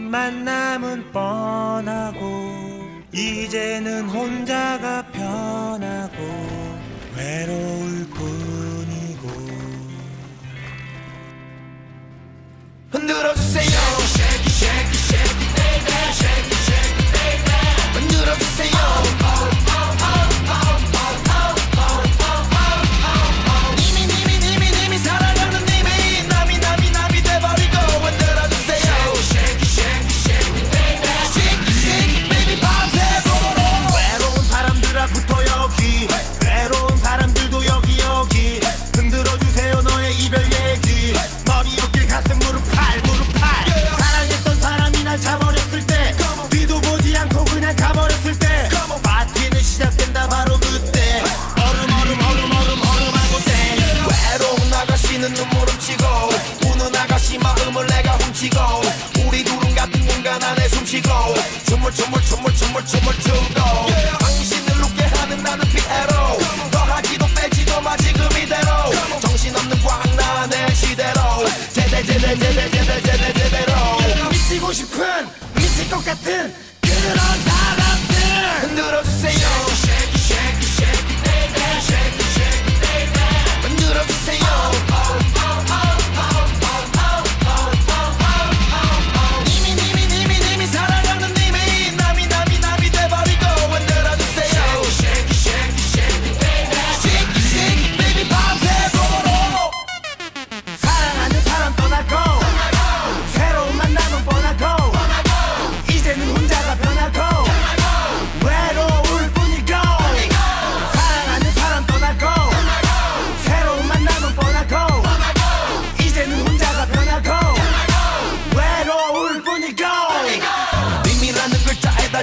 만남은 뻔하고 이제는 혼자가 편하고 외로울 뿐이고. 흔들어주세요. too much too much too much too much chumba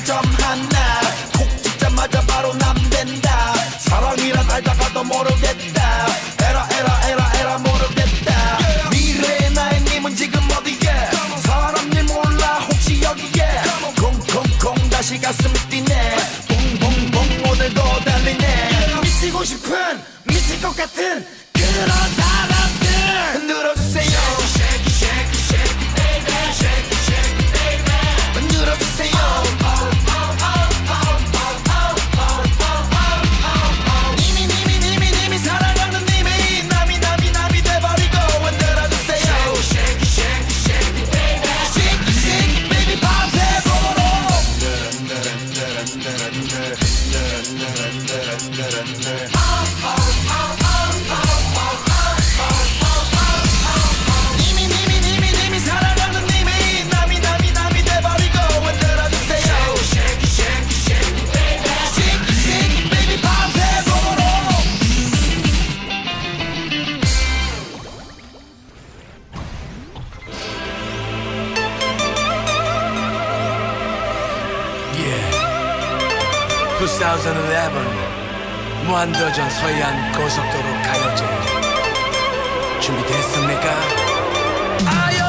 จอมหันห 2011 무한도전 서해안 고속도로 가요제 준비됐습니까? 아요!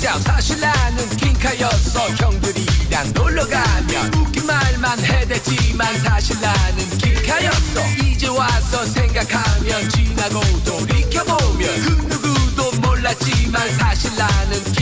직장 사실 나는 킹카였어. 형들이랑 놀러가면 웃긴 말만 해댔지만 사실 나는 킹카였어. 이제 와서 생각하면 지나고 돌이켜보면 그 누구도 몰랐지만 사실 나는 킹카였어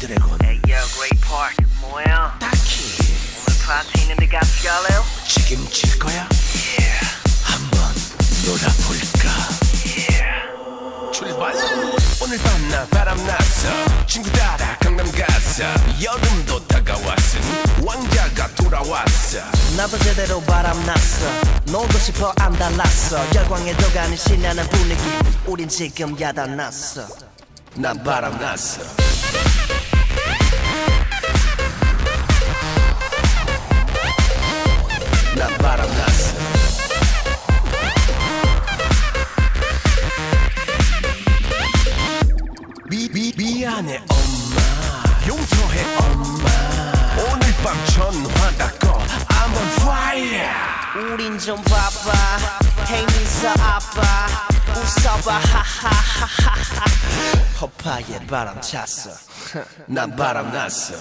지드래곤 Yo, great park. 뭐야? 딱히 오늘 파티 있는데 같이 갈래요? 책임질 거야? Yeah, 한번 놀아볼까? yeah. 출발 오늘 밤나 바람 났어 친구 따라 강남 갔어 여름도 다가왔으니 왕자가 돌아왔어 나도 제대로 바람났어 놀고 싶어 안 달랐어 열광에 도 가는 신나는 분위기 우린 지금 야단났어 난 바람 났어 우린 좀 바빠 미사 아빠. 웃어봐. 하하하하하. 허파에 바람 찼어. 난 바람 났어